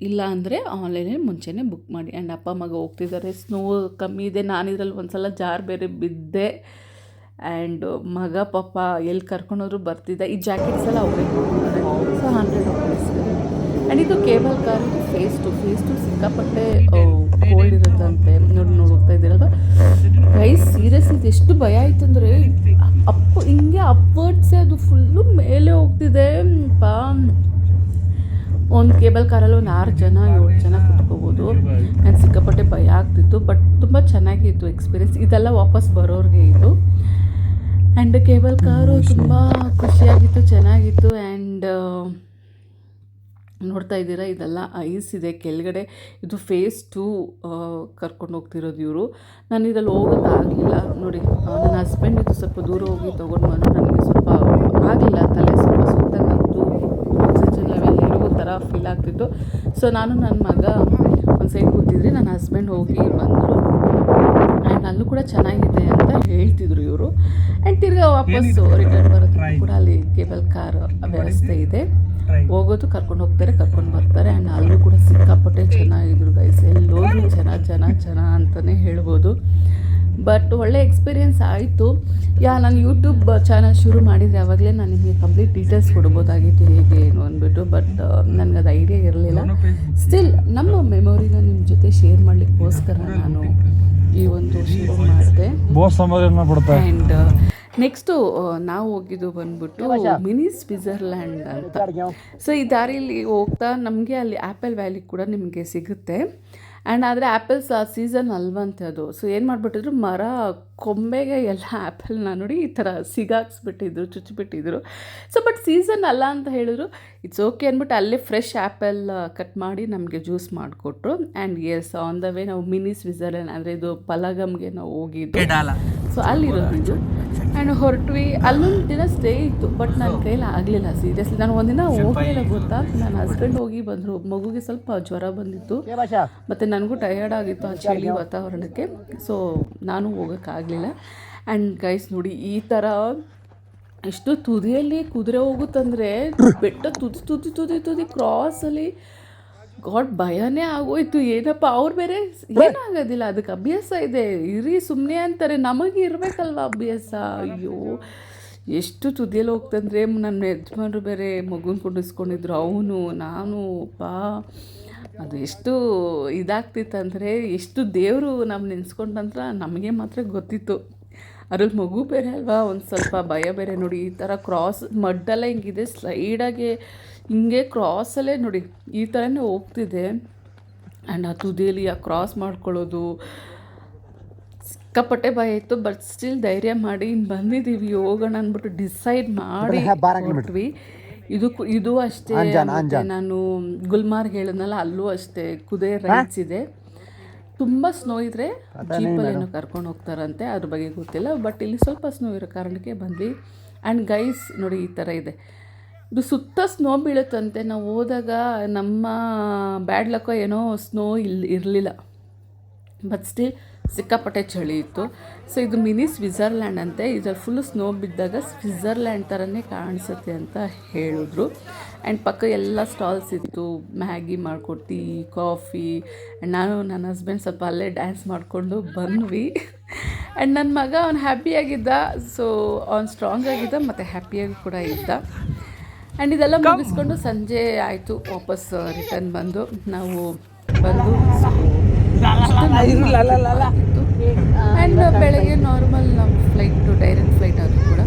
ಇಲ್ಲ ಅಂದರೆ ಆನ್ಲೈನಲ್ಲಿ ಮುಂಚೆನೇ ಬುಕ್ ಮಾಡಿ. ಆ್ಯಂಡ್ ಅಪ್ಪ ಮಗ ಹೋಗ್ತಿದ್ದಾರೆ ಸ್ನೋ ಕಮ್ಮಿ ಇದೆ. ನಾನು ಇದರಲ್ಲಿ ಒಂದು ಸಲ ಜಾರ್ ಬೇರೆ ಬಿದ್ದೆ. ಆ್ಯಂಡ್ ಮಗ, ಪಾಪ ಎಲ್ಲಿ ಕರ್ಕೊಂಡೋದ್ರು ಬರ್ತಿದ್ದ. ಈ ಜಾಕೆಟ್ಸ್ ಎಲ್ಲ ಅವರೇ ಕೊಡ್ತಾರೆ ಸೊ ಹಂಡ್ರೆಡ್ ರುಪೀಸ್ ಆ್ಯಂಡ್ ಇದು cable car phase two phase two ಸಿಕ್ಕಾಪಟ್ಟೆ ಕೋಲ್ಡ್ ಇರುತ್ತಂತೆ. ನೋಡಿ ನೋಡಿ ಹೋಗ್ತಾ ಇದ್ದೀರಲ್ವ? ಕೈ ಸೀರಿಯಸ್ ಇದು ಎಷ್ಟು ಭಯ ಆಯ್ತು ಅಂದರೆ ಅಪ್ ಹಿಂಗೆ ಅಪ್ವರ್ಡ್ಸೇ ಅದು ಫುಲ್ಲು ಮೇಲೆ ಹೋಗ್ತಿದೆ. ಪಾ ಒಂದು ಕೇಬಲ್ ಕಾರಲ್ಲಿ ಒಂದು ಆರು ಜನ ಏಳು ಜನ ಕುತ್ಕೋಬೋದು. ನಾನು ಸಿಕ್ಕಾಪಟ್ಟೆ ಭಯ ಆಗ್ತಿತ್ತು ಬಟ್ ತುಂಬ ಚೆನ್ನಾಗಿತ್ತು ಎಕ್ಸ್ಪೀರಿಯೆನ್ಸ್ ಇದೆಲ್ಲ ವಾಪಸ್ ಬರೋರಿಗೆ ಇದು. ಆ್ಯಂಡ್ ಕೇಬಲ್ ಕಾರು ತುಂಬ ಖುಷಿಯಾಗಿತ್ತು ಚೆನ್ನಾಗಿತ್ತು ಆ್ಯಂಡ್ ನೋಡ್ತಾ ಇದ್ದೀರಾ ಇದೆಲ್ಲ ಐಸ್ ಇದೆ. ಕೆಳಗಡೆ ಇದು ಫೇಸ್ ಟು ಕರ್ಕೊಂಡು ಹೋಗ್ತಿರೋದು ಇವರು. ನಾನು ಇದರಲ್ಲಿ ಹೋಗೋಕ್ಕಾಗಲಿಲ್ಲ ನೋಡಿ ನನ್ನ ಹಸ್ಬೆಂಡ್ ಇದು ಸ್ವಲ್ಪ ದೂರ ಹೋಗಿ ತೊಗೊಂಡು ಬಂದು ನನಗೆ ಸ್ವಲ್ಪ ಆಗಲಿಲ್ಲ ತಲೆ ಸ್ವಲ್ಪ ಸುತ್ತಾಗಿತ್ತು ಆಕ್ಸಿಜನ್ ಲೆವೆಲ್ ಇರೋ ಥರ ಫೀಲ್ ಆಗ್ತಿತ್ತು. ಸೊ ನಾನು ನನ್ನ ಮಗ ಒಂದು ಸೈಡ್ ಕೂತಿದ್ರಿ ನನ್ನ ಹಸ್ಬೆಂಡ್ ಹೋಗಿ ಬಂದರು. ಆ್ಯಂಡ್ ಅಲ್ಲೂ ಕೂಡ ಚೆನ್ನಾಗಿದೆ ಅಂತ ಹೇಳ್ತಿದ್ರು ಇವರು. ಆ್ಯಂಡ್ ತಿರ್ಗಾ ವಾಪಸ್ಸು ರಿಟರ್ನ್ ಬರೋದಕ್ಕೆ ಕೂಡ ಅಲ್ಲಿ ಕೇಬಲ್ ಕಾರ್ ವ್ಯವಸ್ಥೆ ಇದೆ. ಹೋಗೋದು ಕರ್ಕೊಂಡು ಹೋಗ್ತಾರೆ ಕರ್ಕೊಂಡು ಬರ್ತಾರೆ. ಆ್ಯಂಡ್ ಅಲ್ಲೂ ಕೂಡ ಸಿಕ್ಕಾಪಟ್ಟೆ ಚೆನ್ನಾಗಿದ್ರು ಗೈಸ್ ಎಲ್ಲೋದ್ರು ಚೆನ್ನಾಗಿ ಚೆನ್ನಾಗಿ ಜನ ಅಂತಲೇ ಹೇಳ್ಬೋದು. ಬಟ್ ಒಳ್ಳೆ ಎಕ್ಸ್ಪೀರಿಯೆನ್ಸ್ ಆಯಿತು. ಯಾ ನಾನು ಯೂಟ್ಯೂಬ್ ಚಾನಲ್ ಶುರು ಮಾಡಿದರೆ ಆವಾಗಲೇ ನಾನು ನಿಮಗೆ ಕಂಪ್ಲೀಟ್ ಡೀಟೇಲ್ಸ್ ಕೊಡ್ಬೋದಾಗಿತ್ತು ಹೇಗೆ ಏನು ಅಂದ್ಬಿಟ್ಟು. ಬಟ್ uh, ನನಗೆ ಅದು ಐಡಿಯಾ ಇರಲಿಲ್ಲ. ಸ್ಟಿಲ್ ನಮ್ಮ ಮೆಮೊರಿನ ನಿಮ್ಮ ಜೊತೆ ಶೇರ್ ಮಾಡಲಿಕ್ಕೋಸ್ಕರ ನಾನು ಈ ಒಂದು ಶುರು ಮಾಡಿದೆ. ಆ್ಯಂಡ್ ನೆಕ್ಸ್ಟು uh, uh, ನಾವು ಹೋಗಿದ್ದು ಬಂದ್ಬಿಟ್ಟು ಮಿನಿ ಸ್ವಿಝರ್ಲ್ಯಾಂಡ್ ಅಂತ. ಸೊ ಈ ದಾರಿಯಲ್ಲಿ ಹೋಗ್ತಾ ನಮಗೆ ಅಲ್ಲಿ ಆ್ಯಪಲ್ ವ್ಯಾಲಿ ಕೂಡ ನಿಮಗೆ ಸಿಗುತ್ತೆ. ಆ್ಯಂಡ್ ಆದರೆ ಆ್ಯಪಲ್ಸ್ ಆ ಸೀಸನ್ ಅಲ್ವಂತೆ ಅದು. ಸೊ ಏನು ಮಾಡಿಬಿಟ್ಟಿದ್ರು? ಮರ ಕೊಂಬೆಗೆ ಎಲ್ಲ ಆ್ಯಪಲ್ನ ನೋಡಿ ಈ ಥರ ಸಿಗಾಕ್ಸ್ಬಿಟ್ಟಿದ್ರು ಚುಚ್ಚಿಬಿಟ್ಟಿದ್ರು. ಸೊ ಬಟ್ ಸೀಸನ್ ಅಲ್ಲ ಅಂತ ಹೇಳಿದ್ರು ಇಟ್ಸ್ ಓಕೆ ಅಂದ್ಬಿಟ್ಟು ಅಲ್ಲೇ ಫ್ರೆಶ್ ಆ್ಯಪಲ್ ಕಟ್ ಮಾಡಿ ನಮಗೆ ಜ್ಯೂಸ್ ಮಾಡಿಕೊಟ್ರು. And as on the way ನಾವು ಮಿನಿ ಸ್ವಿಝರ್ಲ್ಯಾಂಡ್ ಅಂದರೆ ಇದು ಪಲಗಮ್ಗೆ ನಾವು ಹೋಗಿದ್ದು. ಸೊ ಅಲ್ಲಿರೋದು. ಇದು ಆ್ಯಂಡ್ ಹೊರಟ್ವಿ. ಅಲ್ಲೊಂದು ದಿನ ಸ್ಟೇ ಇತ್ತು ಬಟ್ ನನ್ನ ಕೈಲಿ ಆಗಲಿಲ್ಲ ಸೀರಿಯಸ್ಲಿ ನಾನು ಒಂದಿನ ಹೋಗಲಿಲ್ಲ ಗೊತ್ತಾ? ನನ್ನ ಹಸ್ಬೆಂಡ್ ಹೋಗಿ ಬಂದರು. ಮಗುಗೆ ಸ್ವಲ್ಪ ಜ್ವರ ಬಂದಿತ್ತು. ಮತ್ತು ನನಗೂ ಟಯರ್ಡ್ ಆಗಿತ್ತು ಆ ಚಳಿ ವಾತಾವರಣಕ್ಕೆ. ಸೊ ನಾನು ಹೋಗೋಕ್ಕಾಗಲಿಲ್ಲ ಆ್ಯಂಡ್ ಗೈಸ್ ನೋಡಿ ಈ ಥರ ಎಷ್ಟು ತುದಿಯಲ್ಲಿ ಕುದುರೆ ಹೋಗುತ್ತಂದರೆ ಬೆಟ್ಟ ತುದಿ ತುದಿ ತುದಿ ತುದಿ ಕ್ರಾಸಲ್ಲಿ ಗಾಡ್, ಭಯನೇ ಆಗೋಯ್ತು. ಏನಪ್ಪ, ಅವ್ರು ಬೇರೆ ಏನಾಗೋದಿಲ್ಲ. ಅದಕ್ಕೆ ಅಭ್ಯಾಸ ಇದೆ. ಇರಿ ಸುಮ್ಮನೆ ಅಂತಾರೆ. ನಮಗೆ ಇರಬೇಕಲ್ವ ಅಭ್ಯಾಸ? ಅಯ್ಯೋ, ಎಷ್ಟು ತುದಿಯಲ್ಲಿ ಹೋಗ್ತಂದ್ರೆ ನನ್ನ ಯಜಮಾನ್ರು ಬೇರೆ ಮಗುನ ಕುಂಡಿಸ್ಕೊಂಡಿದ್ರು. ಅವನು, ನಾನು ಪಾ ಅದು ಎಷ್ಟು ಇದಾಗ್ತಿತ್ತಂದರೆ ಎಷ್ಟು ದೇವರು ನಾವು ನೆನೆಸ್ಕೊಂಡಂತ್ರ ನಮಗೆ ಮಾತ್ರ ಗೊತ್ತಿತ್ತು. ಅದ್ರಲ್ಲಿ ಮಗು ಬೇರೆ ಅಲ್ವಾ? ಒಂದು ಸ್ವಲ್ಪ ಭಯ ಬೇರೆ ನೋಡಿ. ಈ ಥರ ಕ್ರಾಸ್ ಮಡ್ಡೆಲ್ಲ ಹಿಂಗಿದೆ. ಸ್ಲೈಡಾಗಿ ಹಿಂಗೆ ಕ್ರಾಸಲ್ಲೇ ನೋಡಿ ಈ ಥರನೇ ಹೋಗ್ತಿದೆ. ಆ್ಯಂಡ್ ಆ ತುದಿಯಲ್ಲಿ ಆ ಕ್ರಾಸ್ ಮಾಡ್ಕೊಳ್ಳೋದು. ಸಿಕ್ಕಾಪಟ್ಟೆ ಭಯ ಇತ್ತು ಬಟ್ ಸ್ಟಿಲ್ ಧೈರ್ಯ ಮಾಡಿ ಇನ್ನು ಬಂದಿದ್ದೀವಿ ಹೋಗೋಣ ಅಂದ್ಬಿಟ್ಟು ಡಿಸೈಡ್ ಮಾಡಿ ಬಿಟ್ವಿ ಇದು ಇದು ಅಷ್ಟೇ ನಾನು ಗುಲ್ಮಾರ್ಗ್ ಹೇಳಿದ್ನಲ್ಲ ಅಲ್ಲೂ ಅಷ್ಟೇ ಕುದುರೆ ರೈಟ್ಸ್ ಇದೆ. ತುಂಬ ಸ್ನೋ ಇದ್ರೆ ಜೀಪಲ್ಲಿ ಏನೋ ಕರ್ಕೊಂಡು ಹೋಗ್ತಾರಂತೆ ಅದ್ರ ಬಗ್ಗೆ ಗೊತ್ತಿಲ್ಲ ಬಟ್ ಇಲ್ಲಿ ಸ್ವಲ್ಪ ಸ್ನೋ ಇರೋ ಕಾರಣಕ್ಕೆ ಬಂದ್ವಿ. ಆ್ಯಂಡ್ ಗೈಸ್ ನೋಡಿ ಈ ಥರ ಇದೆ. ಇದು ಸುತ್ತ ಸ್ನೋ ಬೀಳುತ್ತಂತೆ. ನಾವು ಹೋದಾಗ ನಮ್ಮ ಬ್ಯಾಡ್ ಲಕ್ಕೋ ಏನೋ ಸ್ನೋ ಇಲ್ಲಿ ಇರಲಿಲ್ಲ. ಬಟ್ ಸ್ಟಿಲ್ ಸಿಕ್ಕಾಪಟ್ಟೆ ಚಳಿ ಇತ್ತು. ಸೊ ಇದು ಮಿನಿ ಸ್ವಿಝರ್ಲ್ಯಾಂಡ್ ಅಂತೆ. ಇದ್ರಲ್ಲಿ ಫುಲ್ಲು ಸ್ನೋ ಬಿದ್ದಾಗ ಸ್ವಿಝರ್ಲ್ಯಾಂಡ್ ಥರನೇ ಕಾಣಿಸುತ್ತೆ ಅಂತ ಹೇಳಿದ್ರು. ಆ್ಯಂಡ್ ಪಕ್ಕ ಎಲ್ಲ ಸ್ಟಾಲ್ಸ್ ಇತ್ತು. ಮ್ಯಾಗಿ ಮಾಡ್ಕೊಟ್ಟು ಕಾಫಿ ಆ್ಯಂಡ್ ನಾನು, ನನ್ನ ಹಸ್ಬೆಂಡ್ ಸ್ವಲ್ಪ ಅಲ್ಲೇ ಡ್ಯಾನ್ಸ್ ಮಾಡಿಕೊಂಡು ಬಂದ್ವಿ. ಆ್ಯಂಡ್ ನನ್ನ ಮಗ ಅವ್ನು ಹ್ಯಾಪಿಯಾಗಿದ್ದ ಸೊ ಅವ್ನು ಸ್ಟ್ರಾಂಗ್ ಆಗಿದ್ದ, ಮತ್ತು ಹ್ಯಾಪಿಯಾಗಿ ಕೂಡ ಇದ್ದ. ಆ್ಯಂಡ್ ಇದೆಲ್ಲ ಮುಗಿಸ್ಕೊಂಡು ಸಂಜೆ ಆಯಿತು ವಾಪಸ್ ರಿಟರ್ನ್ ಬಂದು ನಾವು ಬಂದು ಆ್ಯಂಡ್ ಬೆಳಗ್ಗೆ ನಾರ್ಮಲ್ ನಮ್ಮ ಫ್ಲೈಟು ಡೈರೆಕ್ಟ್ ಫ್ಲೈಟ್ ಆದರೂ ಕೂಡ.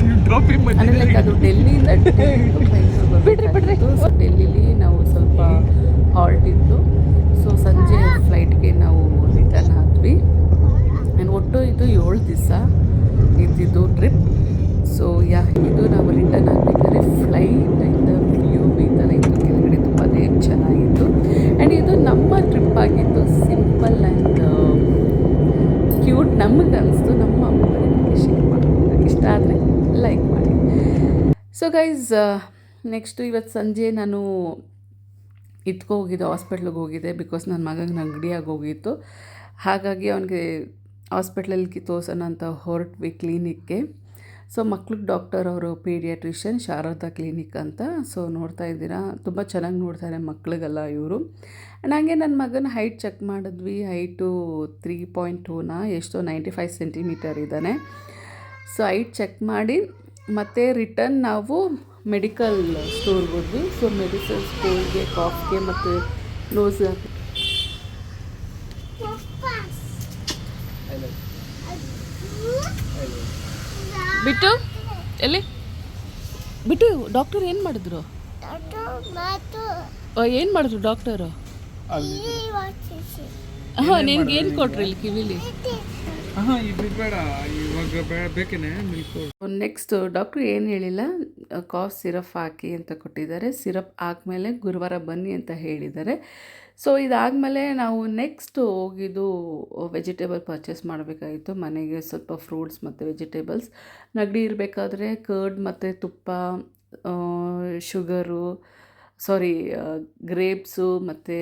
ಅಂದರೆ ಲೈಕ್ ಅದು ಡೆಲ್ಲಿಯಿಂದ ಸೊ ಡೆಲ್ಲಿಲಿ ನಾವು ಸ್ವಲ್ಪ ಹಾಲ್ಟ್ ಇತ್ತು. ಸೊ ಸಂಜೆ ಫ್ಲೈಟ್ಗೆ ನಾವು ರಿಟರ್ನ್ ಆದ್ವಿ. ಆ್ಯಂಡ್ ಒಟ್ಟು ಇದು ಏಳು ದಿವಸ ಇದ್ದಿದ್ದು ಟ್ರಿಪ್ ಸೊ ಯಾ ಇದು ನಾವು ರಿಟರ್ನ್ ಆಗಬೇಕಾದ್ರೆ ಫ್ಲೈಟಿಂದ ವ್ಯೂ ಈ ಥರ ಇತ್ತು. ಕೆಳಗಡೆ ತುಂಬಾ ಚೆನ್ನಾಗಿತ್ತು. ಆ್ಯಂಡ್ ಇದು ನಮ್ಮ ಟ್ರಿಪ್ ಆಗಿತ್ತು ಸಿಂಪಲ್ ಆ್ಯಂಡ್ ಕ್ಯೂಟ್ ನಮಗೆ ಅನಿಸ್ತು. ನಮ್ಮ ಅಮ್ಮನಿಗೆ ಶೇರ್ ಮಾಡಿ ಇಷ್ಟ ಆದರೆ ಲೈಕ್ ಮಾಡಿ. ಸೊ ಗೈಸ್ ನೆಕ್ಸ್ಟು ಇವತ್ತು ಸಂಜೆ ನಾನು ಇದಕ್ಕೆ ಹೋಗಿದ್ದೆ ಹಾಸ್ಪಿಟ್ಲಿಗೆ ಹೋಗಿದ್ದೆ ಬಿಕಾಸ್ ನನ್ನ ಮಗಂಗೆ ನೆಗಡಿಯಾಗಿ ಹೋಗಿತ್ತು ಹಾಗಾಗಿ ಅವನಿಗೆ ಹಾಸ್ಪಿಟ್ಲಲ್ಲಿ ತೋರ್ಸೋಣ ಅಂತ ಹೊರಟ್ವಿ ಕ್ಲಿನಿಕ್ಗೆ ಸೊ ಮಕ್ಳಿಗೆ ಡಾಕ್ಟರ್ ಅವರು, ಪೀಡಿಯಾಟ್ರಿಷಿಯನ್ ಶಾರದಾ ಕ್ಲಿನಿಕ್ ಅಂತ. ಸೊ ನೋಡ್ತಾ ಇದ್ದೀರಾ, ತುಂಬ ಚೆನ್ನಾಗಿ ನೋಡ್ತಾರೆ ಮಕ್ಳಿಗೆಲ್ಲ ಇವರು. ಆ್ಯಂಡ್ ಹಾಗೆ ನನ್ನ ಮಗನ ಹೈಟ್ ಚೆಕ್ ಮಾಡಿದ್ವಿ ಹೈಟು ತ್ರೀ ಪಾಯಿಂಟ್ ಟೂನ ಎಷ್ಟೋ ನೈಂಟಿ ಫೈವ್ ಸೆಂಟಿಮೀಟರ್ ಇದ್ದಾನೆ. ಸೊ ಹೈಟ್ ಚೆಕ್ ಮಾಡಿ, ಮತ್ತು ರಿಟರ್ನ್ ನಾವು ಮೆಡಿಕಲ್ ಸ್ಟೋರ್ಗೆ ಹೋದ್ವಿ. ಸೊ ಮೆಡಿಕಲ್ ಸ್ಟೋರ್ಗೆ ಕಾಫ್ಗೆ ಮತ್ತು ನೋಸ್ ಬಿಟ್ಟು? ಎಲ್ಲಿ? ಬಿಟ್ಟು ಡಾಕ್ಟರ್ ಏನು ಮಾಡಿದ್ರು? ಏನು ಮಾಡಿದ್ರು ಡಾಕ್ಟರು ಹಾಂ ನಿನ್ಗೆ ಏನು ಕೊಟ್ರಿ ಇಲ್ಲಿ ಕಿವಿಲಿ? ನೆಕ್ಸ್ಟ್ ಡಾಕ್ಟ್ರು ಏನು ಹೇಳಿಲ್ಲ? ಕಾಫ್ ಸಿರಪ್ ಹಾಕಿ ಅಂತ ಕೊಟ್ಟಿದ್ದಾರೆ. ಸಿರಪ್ ಹಾಕ್ಮೇಲೆ ಗುರುವಾರ ಬನ್ನಿ ಅಂತ ಹೇಳಿದ್ದಾರೆ. ಸೊ ಇದಾದಮೇಲೆ ನಾವು ನೆಕ್ಸ್ಟ್ ಹೋಗಿದ್ದು ವೆಜಿಟೇಬಲ್ ಪರ್ಚೇಸ್ ಮಾಡಬೇಕಾಗಿತ್ತು. ಮನೆಗೆ ಸ್ವಲ್ಪ ಫ್ರೂಟ್ಸ್ ಮತ್ತು ವೆಜಿಟೇಬಲ್ಸ್ ನಗಡಿ ಇರಬೇಕಾದ್ರೆ ಕರ್ಡ್ ಮತ್ತು ತುಪ್ಪ ಶುಗರು ಸಾರಿ ಗ್ರೇಪ್ಸು ಮತ್ತು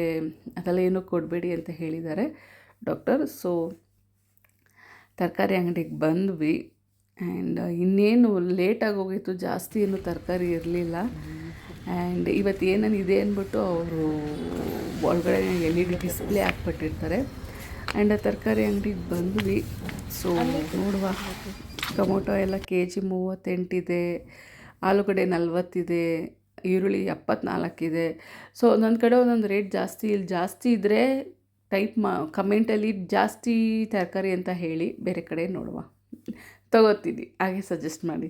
ಅದೆಲ್ಲ ಏನೂ ಕೊಡಬೇಡಿ ಅಂತ ಹೇಳಿದ್ದಾರೆ ಡಾಕ್ಟರ್ ಸೊ ತರಕಾರಿ ಅಂಗಡಿಗೆ ಬಂದ್ವಿ. ಆ್ಯಂಡ್ ಇನ್ನೇನು ಲೇಟಾಗಿ ಹೋಗಿತ್ತು. ಜಾಸ್ತಿ ಏನು ತರಕಾರಿ ಇರಲಿಲ್ಲ. ಆ್ಯಂಡ್ ಇವತ್ತು ಏನೇನು ಇದೆ ಅಂದ್ಬಿಟ್ಟು ಅವರು ಒಳಗಡೆ ಎಲ್ ಇ ಡಿ ಡಿಸ್ಪ್ಲೇ ಹಾಕ್ಬಿಟ್ಟಿರ್ತಾರೆ. ಆ್ಯಂಡ್ ಆ ತರಕಾರಿ ಅಂಗಡಿಗೆ ಬಂದ್ವಿ. ಸೊ ನೋಡುವ. ಟೊಮೊಟೊ ಎಲ್ಲ ಕೆ ಜಿ ಮೂವತ್ತೆಂಟಿದೆ ಆಲೂಗಡ್ಡೆ ನಲ್ವತ್ತಿದೆ. ಈರುಳ್ಳಿ ಎಪ್ಪತ್ನಾಲ್ಕಿದೆ ಸೊ ಒಂದೊಂದು ಕಡೆ ಒಂದೊಂದು ರೇಟ್ ಜಾಸ್ತಿ, ಇಲ್ಲಿ ಜಾಸ್ತಿ ಇದ್ದರೆ ಟೈಪ್ ಮಾ ಕಮೆಂಟಲ್ಲಿ ಜಾಸ್ತಿ ತರಕಾರಿ ಅಂತ ಹೇಳಿ ಬೇರೆ ಕಡೆ ನೋಡುವ. ತಗೋತೀನಿ. ಹಾಗೆ ಸಜೆಸ್ಟ್ ಮಾಡಿ.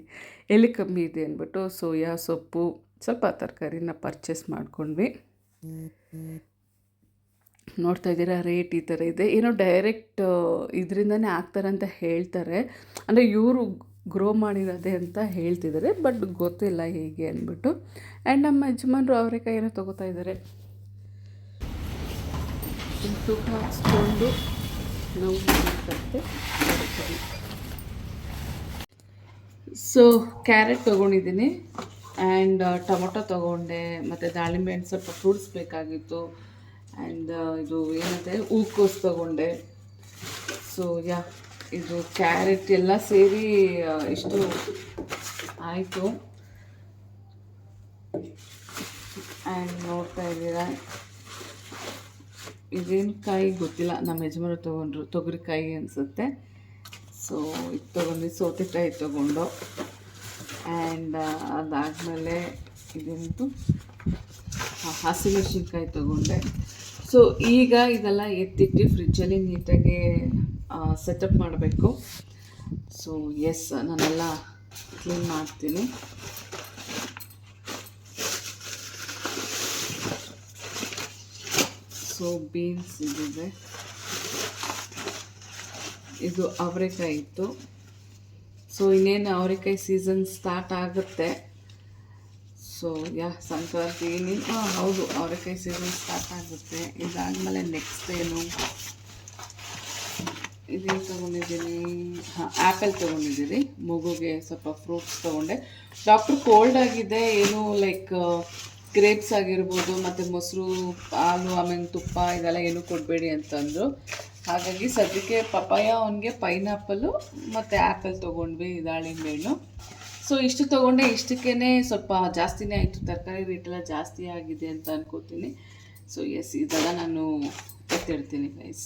ಎಲ್ಲಿ ಕಮ್ಮಿ ಇದೆ ಅಂದ್ಬಿಟ್ಟು ಸೋಯಾ ಸೊಪ್ಪು, ಸ್ವಲ್ಪ ತರಕಾರಿನ ಪರ್ಚೇಸ್ ಮಾಡ್ಕೊಂಡ್ವಿ. ನೋಡ್ತಾ ಇದ್ದೀರಾ ರೇಟ್ ಈ ಥರ ಇದೆ. ಏನೋ ಡೈರೆಕ್ಟ್ ಇದರಿಂದನೇ ಆಗ್ತಾರೆ ಅಂತ ಹೇಳ್ತಾರೆ. ಅಂದರೆ ಇವರು ಗ್ರೋ ಮಾಡಿರೋದೆ ಅಂತ ಹೇಳ್ತಿದ್ದಾರೆ ಬಟ್ ಗೊತ್ತಿಲ್ಲ ಹೇಗೆ ಅಂದ್ಬಿಟ್ಟು. ಆ್ಯಂಡ್ ನಮ್ಮ ಯಜಮಾನರು ಅವರೆಕಾಯಿ ಏನೋ ತೊಗೋತಾ ಇದ್ದಾರೆ. ತೂಕ ಹಾಕ್ಸ್ಕೊಂಡು ನಾವು. ಸೊ ಕ್ಯಾರೆಟ್ ತೊಗೊಂಡಿದ್ದೀನಿ. ಆ್ಯಂಡ್ ಟೊಮೊಟೊ ತೊಗೊಂಡೆ, ಮತ್ತು ದಾಳಿಂಬೆ ಹಣ್ಣು ಸ್ವಲ್ಪ ಫ್ರೂಟ್ಸ್ ಬೇಕಾಗಿತ್ತು. ಆ್ಯಂಡ್ ಇದು ಏನಂತೆ? ಹೂಕೋಸ್ ತೊಗೊಂಡೆ. ಸೊ ಯಾ ಇದು ಕ್ಯಾರೆಟ್ ಎಲ್ಲ ಸೇರಿ ಇಷ್ಟು ಆಯಿತು. ಆ್ಯಂಡ್ ನೋಡ್ತಾ ಇದ್ದೀರಾ? ಇದೇನು ಕಾಯಿ ಗೊತ್ತಿಲ್ಲ. ನಮ್ಮ ಯಜಮಾನ ತೊಗೊಂಡ್ರು. ತೊಗರಿಕಾಯಿ ಅನಿಸುತ್ತೆ. ಸೊ ಇದು ತೊಗೊಂಡು ಸೌತೆಕಾಯಿ ತೊಗೊಂಡು. ಆ್ಯಂಡ್ ಅದಾದಮೇಲೆ ಇದಂತೂ ಹಸಿಮೆಣಸಿನ್ಕಾಯಿ ತೊಗೊಂಡೆ. ಸೊ ಈಗ ಇದೆಲ್ಲ ಎತ್ತಿಟ್ಟು ಫ್ರಿಜ್ಜಲ್ಲಿ ನೀಟಾಗಿ ಸೆಟಪ್ ಮಾಡಬೇಕು. ಸೊ ಎಸ್ ನಾನೆಲ್ಲ ಕ್ಲೀನ್ ಮಾಡ್ತೀನಿ. ಸೊ ಬೀನ್ಸ್ ಇದಿದೆ. ಇದು ಅವರೆಕಾಯಿ ಇತ್ತು. ಸೊ ಇನ್ನೇನು ಅವರೆಕಾಯಿ ಸೀಸನ್ ಸ್ಟಾರ್ಟ್ ಆಗುತ್ತೆ. ಸೊ ಯಾ ಸಂಕ್ರಾಂತಿ ಇನ್ನೇನು ಹಾಂ, ಹೌದು, ಅವರೆಕಾಯಿ ಸೀಸನ್ ಸ್ಟಾರ್ಟ್ ಆಗುತ್ತೆ. ಇದಾದಮೇಲೆ ನೆಕ್ಸ್ಟ್ ಏನು? ಇದೇನು ತೊಗೊಂಡಿದ್ದೀನಿ. ಹಾಂ ಆ್ಯಪಲ್ ತೊಗೊಂಡಿದ್ದೀನಿ ಮಗುಗೆ ಸ್ವಲ್ಪ ಫ್ರೂಟ್ಸ್ ತೊಗೊಂಡೆ. ಡಾಕ್ಟ್ರ್ ಕೋಲ್ಡ್ ಆಗಿದೆ, ಏನು ಲೈಕ್ ಗ್ರೇಪ್ಸ್ ಆಗಿರ್ಬೋದು, ಮತ್ತು ಮೊಸರು, ಹಾಲು, ಆಮೇಲೆ ತುಪ್ಪ, ಇದೆಲ್ಲ ಏನೂ ಕೊಡಬೇಡಿ ಅಂತಂದರು. ಹಾಗಾಗಿ ಸದ್ಯಕ್ಕೆ ಪಪಾಯ ಅವನಿಗೆ ಪೈನಾಪಲ್ಲು ಮತ್ತು ಆ್ಯಪಲ್ ತೊಗೊಂಡ್ವಿ, ದಾಳಿಂಬೆ ಹಣ್ಣು. ಸೊ ಇಷ್ಟು ತೊಗೊಂಡೆ ಇಷ್ಟಕ್ಕೇ ಸ್ವಲ್ಪ ಜಾಸ್ತಿನೇ ಆಯಿತು. ತರಕಾರಿ ರೇಟೆಲ್ಲ ಜಾಸ್ತಿ ಆಗಿದೆ ಅಂತ ಅನ್ಕೋತೀನಿ. ಸೊ ಎಸ್ ಇದೆಲ್ಲ ನಾನು ಎತ್ತಿಡ್ತೀನಿ ಗೈಸ್